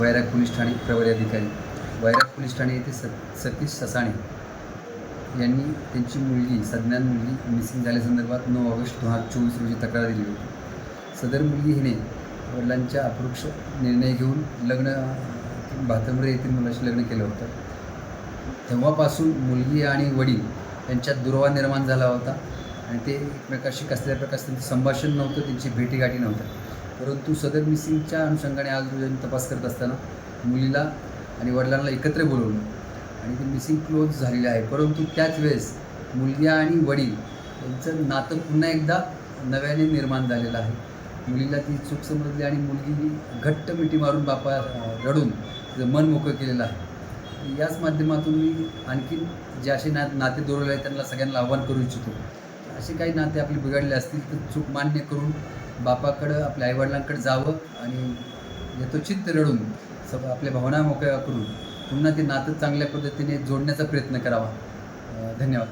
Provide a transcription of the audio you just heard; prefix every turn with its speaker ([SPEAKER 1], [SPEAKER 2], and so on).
[SPEAKER 1] वैराग police Thane प्रभारी अधिकारी. वैराग police Thane येथे स सतीश ससाणे यांनी त्यांची मुलगी सज्ञान मुलगी मिसिंग झाल्यासंदर्भात नऊ ऑगस्ट दोन हजार चोवीस रोजी तक्रार दिली होती. सदर मुलगी हिने वडिलांच्या अपृक्ष निर्णय घेऊन लग्न भातंबरे येथील मुलाशी लग्न केलं होतं. तेव्हापासून मुलगी आणि वडील यांच्यात दुरावा निर्माण झाला होता आणि ते एकमेकाशी कसल्या प्रकारचं त्यांचं संभाषण नव्हतं त्यांची भेटीगाठी नव्हतं परंतु सदर मिसिंगच्या अनुषंगाने आज रोजी तपास करत असताना मुलीला आणि वडिलांना एकत्र बोलवलं. आणि ते मिसिंग क्लोज झालेली आहे. परंतु त्याच वेळेस मुलगी आणि वडील यांचं नातं पुन्हा एकदा नव्याने निर्माण झालेलं आहे. मुलीला ती चूक समजली आणि मुलगी घट्ट मिठी मारून बापा रडून तिचं मन मोकळं केलेलं आहे. याच माध्यमातून मी आणखीन जे असे ना नाते दोरले आहेत त्यांना सगळ्यांना आव्हान करू इच्छितो. असे काही नाते आपले बिघडले असतील तर चूक मान्य करून बापाकडं आपल्या आईवडिलांकडे जावं आणि यथोचित रडून सब आपल्या भावना मोकळ्या करून पुन्हा ते नातं चांगल्या पद्धतीने जोडण्याचा प्रयत्न करावा. धन्यवाद.